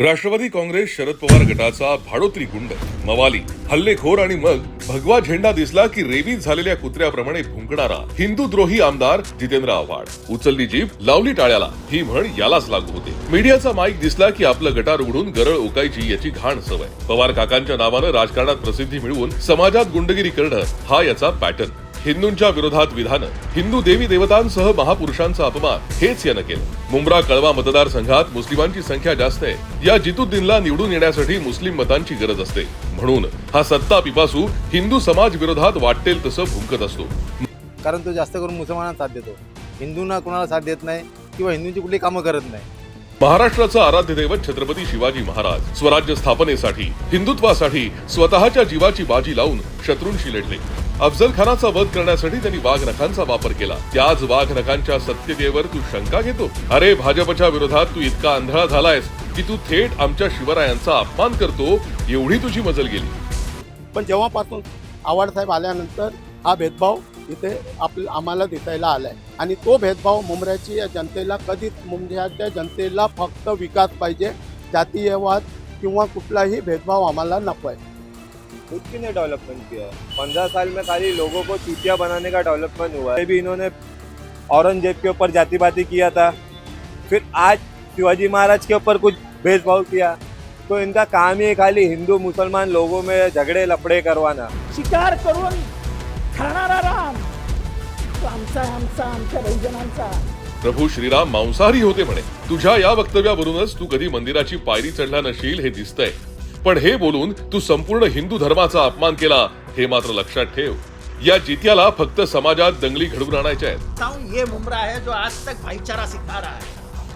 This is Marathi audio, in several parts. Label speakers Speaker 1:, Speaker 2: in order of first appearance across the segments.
Speaker 1: राष्ट्रवादी काँग्रेस शरद पवार गटाचा भाडोत्री गुंड मवाली हल्लेखोर आणि मग भगवा झेंडा दिसला की रेबीज झालेल्या कुत्र्याप्रमाणे भुंकणारा हिंदूद्रोही आमदार जितेंद्र आव्हाड. उचलली जीभ लावली टाळ्याला ही म्हण यालाच लागू होते. मीडियाचा माईक दिसला की आपलं गटार उघडून गरळ ओकायची याची घाण सवय. पवार काकांच्या नावानं राजकारणात प्रसिद्धी मिळवून समाजात गुंडगिरी करणं हा याचा पॅटर्न. हिंदूंच्या विरोधात विधानं. हिंदू देवी देवतांसह महापुरुषांचा अपमान हेच यानं केलं. मुंब्रा कळवा मतदारसंघात मुस्लिमांची संख्या जास्त आहे. या जितुद्दीनला निवडून येण्यासाठी मुस्लिम मतांची गरज असते. म्हणून हा सत्ता पिपासू हिंदू समाज विरोधात वाटेल तसं भुंकत असतो.
Speaker 2: कारण तो जास्त करून मुसलमानांना साथ देतो. हिंदूंना कोणाला साथ देत नाही किंवा हिंदूंची कुठली कामं करत नाही.
Speaker 1: महाराष्ट्राचं आराध्य दैवत छत्रपती शिवाजी महाराज स्वराज्य स्थापनेसाठी हिंदुत्वासाठी स्वतःच्या जीवाची बाजी लावून शत्रूंशी लढले. अफजल खानाचा वध करण्यासाठी त्यांनी वाघ नखांचा वापर केला. त्याच वाघ नखांच्या सत्यतेवर तू शंका घेतो. अरे भाजपच्या विरोधात तू इतका आंधळा झालायस की तू थेट आमच्या शिवरायांचा अपमान करतो एवढी तुझी मजल गेली.
Speaker 3: पण जेव्हापासून आव्हाड साहेब आल्यानंतर हा भेदभाव इथे आप आम्हाला दिसायला आलाय. आणि तो भेदभाव मुंबऱ्याची या जनतेला कधीच मुंबऱ्याच्या जनतेला फक्त विकास पाहिजे जातीयवाद किंवा कुठलाही भेदभाव आम्हाला नको आहे
Speaker 4: खुद की ने डेवलपमेंट किया है? पंद्रह साल में खाली लोगों को चूतिया बनाने का डेवलपमेंट हुआ है। भी इन्होंने औरंगजेब के ऊपर जातिवादी किया था। फिर आज शिवाजी महाराज के ऊपर कुछ भेदभाव किया। तो इनका काम ही है खाली हिंदू मुसलमान लोगों में झगड़े लफड़े करवाना।
Speaker 5: शिकार करून खाणारा राम तो आमचा आमचा आमच्या बहुजनांचा
Speaker 1: प्रभू श्रीराम मांसाहारी होते म्हणे. तुझ्या या वक्तव्यावरूनच तू कधी मंदिराची पायरी चढला नशील हे दिसतंय. पण हे बोलून तू संपूर्ण हिंदू धर्माचा अपमान केला हे मात्र लक्षात ठेव. या जित्याला फक्त समाजात दंगली घडवून आणायच्या आहेत.
Speaker 5: ये मुमरा है जो आज तक भाईचारा सिखा रहा है.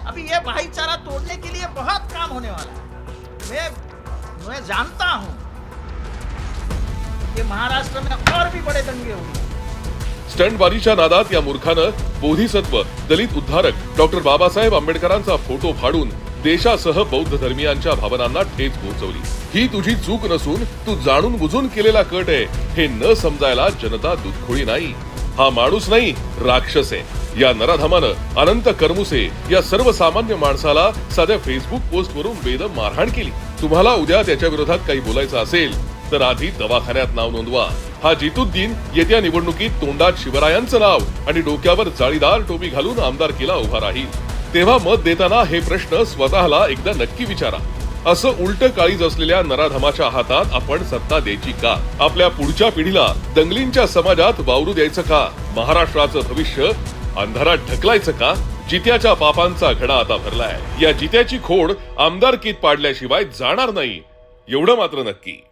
Speaker 5: अभी ये भाईचारा तोड़ने के लिए बहुत काम होने वाला है। मैं मैं जानता हूं कि महाराष्ट्र में और भी बड़े दंगे होंगे
Speaker 1: स्टंटबाजीच्या नादात या मूर्खानं बोधिसत्व दलित उद्धारक डॉक्टर बाबासाहेब आंबेडकरांचा फोटो फाडून देशासह बौद्ध धर्मियांच्या भावनांना ठेच पोहोचवली. ही तुझी चूक नसून तू जाणून बुजून केलेला कट आहे. हे न समजायला जनता दुधखोळी नाही. हा माणूस नाही राक्षस आहे. या नराधमानं अनंत कर्मुसे या सर्वसामान्य माणसाला साध्या फेसबुक पोस्ट वरून बेदम मारहाण केली. तुम्हाला उद्या त्याच्या विरोधात काही बोलायचं असेल तर आधी दवाखान्यात नाव नोंदवा. हा जितुद्दीन येत्या निवडणुकीत तोंडात शिवरायांचं नाव आणि डोक्यावर जाळीदार टोपी घालून आमदारकीला उभा राहील. तेव्हा मत देताना हे प्रश्न स्वतःला एकदा नक्की विचारा. असं उलट काळीज असलेल्या नराधमाच्या हातात आपण सत्ता द्यायची का? आपल्या पुढच्या पिढीला दंगलींच्या समाजात वावरू द्यायचं का? महाराष्ट्राचं भविष्य अंधारात ढकलायचं का? जित्याच्या पापांचा घडा आता भरलाय. या जित्याची खोड आमदारकीत पाडल्याशिवाय जाणार नाही. एवढं मात्र नक्की.